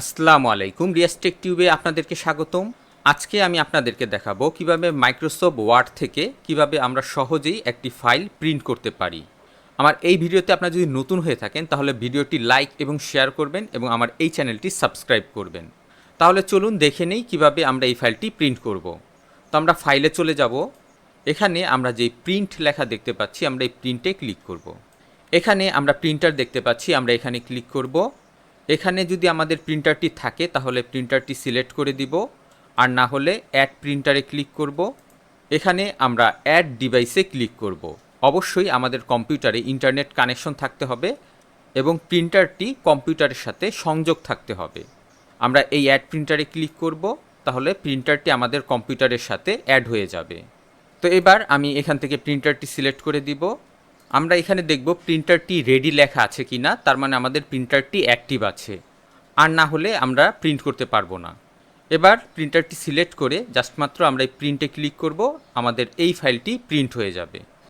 আসসালামু আলাইকুম। রিয়াস্টেক টিউবে আপনাদেরকে স্বাগতম। আজকে আমি আপনাদেরকে দেখাবো কীভাবে মাইক্রোসফট ওয়ার্ড থেকে কীভাবে আমরা সহজেই একটি ফাইল প্রিন্ট করতে পারি। আমার এই ভিডিওতে আপনারা যদি নতুন হয়ে থাকেন, তাহলে ভিডিওটি লাইক এবং শেয়ার করবেন এবং আমার এই চ্যানেলটি সাবস্ক্রাইব করবেন। তাহলে চলুন দেখে নেই কীভাবে আমরা এই ফাইলটি প্রিন্ট করব। তো আমরা ফাইলে চলে যাব। এখানে আমরা যে প্রিন্ট লেখা দেখতে পাচ্ছি, আমরা এই প্রিন্টে ক্লিক করব। এখানে আমরা প্রিন্টার দেখতে পাচ্ছি, আমরা এখানে ক্লিক করব। এখানে যদি আমাদের প্রিন্টারটি থাকে, তাহলে প্রিন্টারটি সিলেক্ট করে দিব। আর না হলে অ্যাড প্রিন্টারে ক্লিক করব। এখানে আমরা অ্যাড ডিভাইসে ক্লিক করব। অবশ্যই আমাদের কম্পিউটারে ইন্টারনেট কানেকশন থাকতে হবে এবং প্রিন্টারটি কম্পিউটারের সাথে সংযোগ থাকতে হবে। আমরা এই অ্যাড প্রিন্টারে ক্লিক করব, তাহলে প্রিন্টারটি আমাদের কম্পিউটারের সাথে অ্যাড হয়ে যাবে। তো এবার আমি এখান থেকে প্রিন্টারটি সিলেক্ট করে দিব। আমরা এখানে দেখব প্রিন্টারটি রেডি লেখা আছে কি না তার মানে আমাদের প্রিন্টারটি অ্যাক্টিভ আছে। আর না হলে আমরা প্রিন্ট করতে পারব না। এবার প্রিন্টারটি সিলেক্ট করে জাস্টমাত্র আমরা এই প্রিন্টে ক্লিক করব, আমাদের এই ফাইলটি প্রিন্ট হয়ে যাবে।